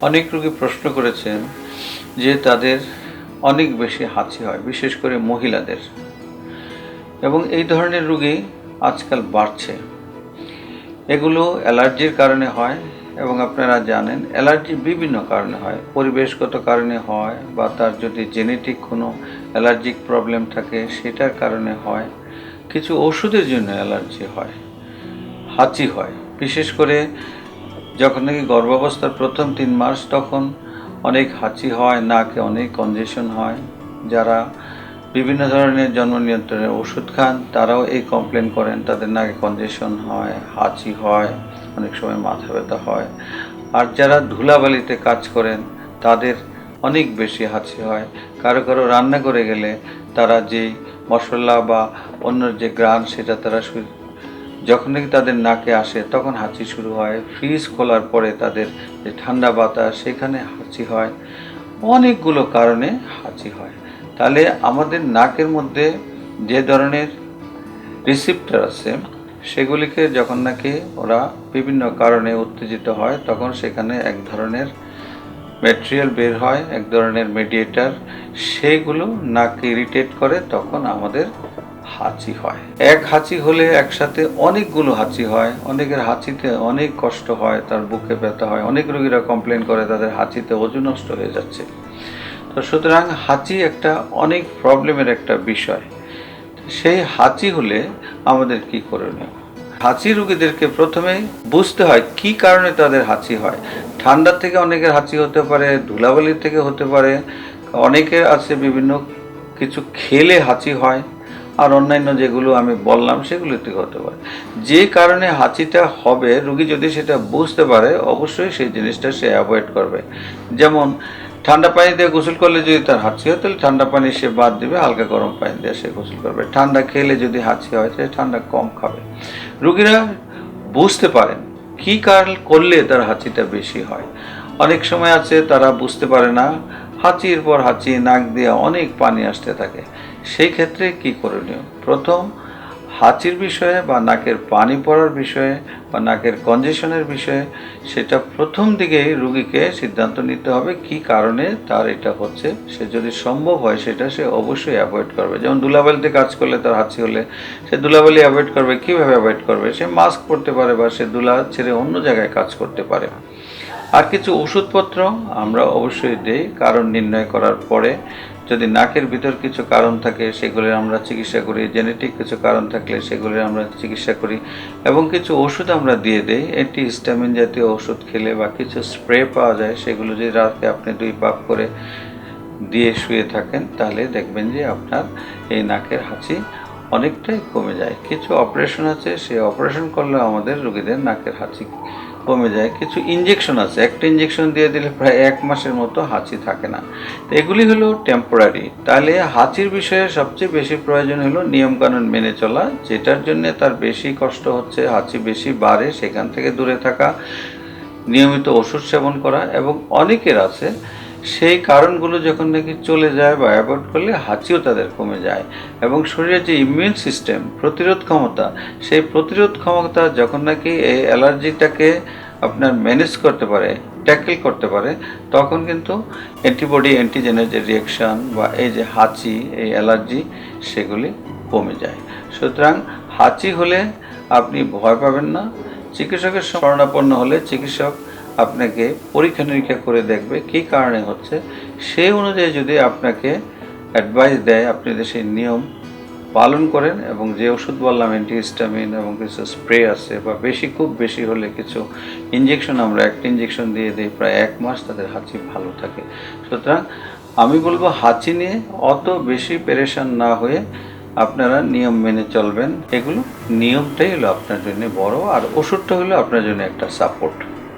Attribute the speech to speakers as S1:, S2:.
S1: অনেক রোগী প্রশ্ন করেছেন যে তাদের অনেক বেশি হাঁচি হয়, বিশেষ করে মহিলাদের। এবং এই ধরনের রোগী আজকাল বাড়ছে। এগুলো অ্যালার্জির কারণে হয় এবং আপনারা জানেন, অ্যালার্জি বিভিন্ন কারণে হয়। পরিবেশগত কারণে হয় বা তার যদি জেনেটিক কোনো অ্যালার্জিক প্রবলেম থাকে, সেটার কারণে হয়। কিছু ওষুধের জন্য অ্যালার্জি হয়, হাঁচি হয়। বিশেষ করে যখন নাকি গর্ভাবস্থার প্রথম তিন মাস, তখন অনেক হাঁচি হয়, নাকে অনেক কনজেশন হয়। যারা বিভিন্ন ধরনের জন্ম নিয়ন্ত্রণের ওষুধ খান, তারাও এই কমপ্লেন করেন, তাদের নাকে কনজেশন হয়, হাঁচি হয়, অনেক সময় মাথা ব্যথা হয়। আর যারা ধুলাবালিতে কাজ করেন, তাদের অনেক বেশি হাঁচি হয়। কারও কারও রান্না করে গেলে তারা যেই মশলা বা অন্য যে গ্রান সেটা তারা যখন নাকি তাদের নাকে আসে, তখন হাঁচি শুরু হয়। ফ্রিজ খোলার পরে তাদের যে ঠান্ডা বাতাস, সেখানে হাঁচি হয়। অনেকগুলো কারণে হাঁচি হয়। তাহলে আমাদের নাকের মধ্যে যে ধরনের রিসিপ্টার আছে, সেগুলিকে যখন নাকি ওরা বিভিন্ন কারণে উত্তেজিত হয়, তখন সেখানে এক ধরনের ম্যাটেরিয়াল বের হয়, এক ধরনের মেডিয়েটার সেইগুলো নাককে ইরিটেট করে, তখন আমাদের হাঁচি হয়। এক হাঁচি হলে একসাথে অনেকগুলো হাঁচি হয়। অনেকের হাঁচিতে অনেক কষ্ট হয়, তার বুকে ব্যথা হয়, অনেক রোগীরা কমপ্লেন করে তাদের হাঁচিতে ওজন নষ্ট হয়ে যাচ্ছে। তো সুতরাং হাঁচি একটা অনেক প্রবলেমের একটা বিষয়। সেই হাঁচি হলে আমাদের কি করণীয়? হাঁচি রুগীদেরকে প্রথমে বুঝতে হয় কি কারণে তাদের হাঁচি হয়। ঠান্ডা থেকে অনেকের হাঁচি হতে পারে ধুলাবালি থেকে হতে পারে। অনেকের আছে বিভিন্ন কিছু খেলে হাঁচি হয়। আর অন্যান্য যেগুলো আমি বললাম, সেগুলো থেকে হতে পারে। যে কারণে হাঁচিটা হবে, রুগী যদি সেটা বুঝতে পারে, অবশ্যই সেই জিনিসটা সে অ্যাভয়েড করবে। যেমন, ঠান্ডা পানি দিয়ে গোসল করলে যদি তার হাঁচি হয়, তাহলে ঠান্ডা পানি সে বাদ দিবে, হালকা গরম পানি দিয়ে সে গোসল করবে। ঠান্ডা খেলে যদি হাঁচি হয় সে ঠান্ডা কম খাবে। রুগীরা বুঝতে পারেন কি কারণ করলে তার হাঁচিটা বেশি হয়। অনেক সময় আছে তারা বুঝতে পারে না, হাঁচির পর হাঁচি, নাক দিয়ে অনেক পানি আসতে থাকে। সেই ক্ষেত্রে কি করণীয়? প্রথম, হাঁচির বিষয়ে বা নাকের পানি পড়ার বিষয়ে বা নাকের কনজেশনের বিষয়ে সেটা প্রথম দিকেই রুগীকে সিদ্ধান্ত নিতে হবে কি কারণে তার এটা হচ্ছে। সে যদি সম্ভব হয় সেটা সে অবশ্যই অ্যাভয়েড করবে। যেমন দুলাবালিতে কাজ করলে তার হাঁচি হলে সে দুলাবালি অ্যাভয়েড করবে। কীভাবে অ্যাভয়েড করবে? সে মাস্ক পরতে পারে বা সে দুলা ছেড়ে অন্য জায়গায় কাজ করতে পারে। আর কিছু ওষুধপত্র আমরা অবশ্যই দেই, কারণ নির্ণয় করার পরে যদি নাকের ভিতর কিছু কারণ থাকে সেগুলির আমরা চিকিৎসা করি, জেনেটিক কিছু কারণ থাকলে সেগুলির আমরা চিকিৎসা করি, এবং কিছু ওষুধ আমরা দিয়ে দেই। অ্যান্টি হিস্টামিন জাতীয় ওষুধ খেলে বা কিছু স্প্রে পাওয়া যায়, সেগুলো যদি রাতে আপনি দুই পাক করে দিয়ে শুয়ে থাকেন, তাহলে দেখবেন যে আপনার এই নাকের হাঁচি অনেকটাই কমে যায়। কিছু অপারেশন আছে, সেই অপারেশন করলে আমাদের রোগীদের নাকের হাঁচি কমে যায়, কিছু ইঞ্জেকশন আছে। একটা ইঞ্জেকশন দিয়ে দিলে প্রায় এক মাসের মতো হাঁচি থাকে না। তো এগুলি হলো টেম্পোরারি তাহলে হাঁচির বিষয়ে সবচেয়ে বেশি প্রয়োজন হলো নিয়মকানুন মেনে চলা, যেটার জন্য তার বেশি কষ্ট হচ্ছে, হাঁচি বেশি বাড়ে, সেখান থেকে দূরে থাকা, নিয়মিত ওষুধ সেবন করা, এবং অনেকের আছে সেই কারণগুলো যখন নাকি চলে যায় বা অ্যাভয়েড করলে হাঁচিও তাদের কমে যায় এবং শরীরের যে ইমিউন সিস্টেম প্রতিরোধ ক্ষমতা, সেই প্রতিরোধ ক্ষমতা যখন নাকি এই অ্যালার্জিটাকে আপনার ম্যানেজ করতে পারে ট্যাকেল করতে পারে, তখন কিন্তু অ্যান্টিবডি অ্যান্টিজেনের যে রিয়াকশান বা এই যে হাঁচি, এই অ্যালার্জি সেগুলি কমে যায়। সুতরাং হাঁচি হলে আপনি ভয় পাবেন না, চিকিৎসকের শরণাপন্ন হলে চিকিৎসক আপনাকে পরীক্ষা নিরীক্ষা করে দেখবে কী কারণে হচ্ছে। সেই অনুযায়ী যদি আপনাকে অ্যাডভাইস দেয়, আপনি যদি সেই নিয়ম পালন করেন এবং যে ওষুধ বললাম অ্যান্টিহিস্টামিন এবং কিছু স্প্রে আছে বা বেশি, খুব বেশি হলে কিছু ইঞ্জেকশন আমরা একটা ইঞ্জেকশন দিয়ে দিই, প্রায় এক মাস তাদের হাঁচি ভালো থাকে। সুতরাং আমি বলব হাঁচি নিয়ে অত বেশি পেরেশান না হয়ে আপনারা নিয়ম মেনে চলবেন। এগুলো নিয়মটাই হলো আপনার জন্য বড়, আর ওষুধটা হলো আপনার জন্য একটা সাপোর্ট